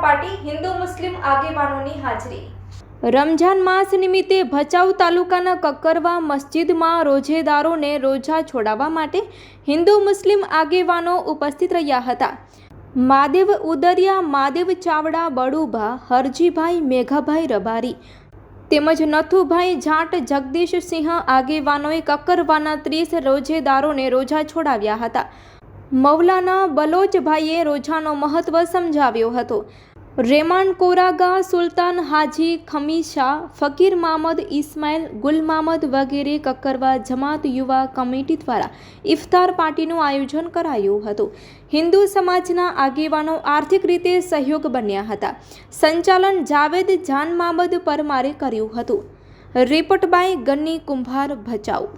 Party Hindu મુસ્લિમ આગેવાનોની હાજરી. રમઝાન માસ નિમિત્તે ભચાઉ તાલુકાના કક્કરવા મસ્જિદમાં રોજેદારોને રોજા છોડાવવા માટે હિન્દુ મુસ્લિમ આગેવાનો ઉપસ્થિત રહ્યા હતા. માદેવ ઉદરિયા, માદેવ ચાવડા, બડુભા, હરજીભાઈ, મેઘાભાઈ રબારી તેમજ નથુભાઈ જાટ જગદીશસિંહ આગેવાનોએ કક્કરવાના ત્રીસ રોજેદારોને રોજા છોડાવ્યા હતા. મૌલાના બલોચભાઈએ રોજાનો મહત્વ સમજાવ્યો હતો. રેમાન કોરાગા, સુલતાન હાજી ખમીશા ફકીર મામદ ઇસ્માઇલ ગુલ મામદ વગેરે કક્કરવા જમાત યુવા કમિટી દ્વારા ઇફતાર પાર્ટીનું આયોજન કરાયું હતું. હિન્દુ સમાજના આગેવાનો આર્થિક રીતે સહયોગ બન્યા હતા. સંચાલન જાવેદ જાન મામદ પરમારે કર્યું હતું. રિપોર્ટ બાય ગન્ની કુંભાર ભચાઉ.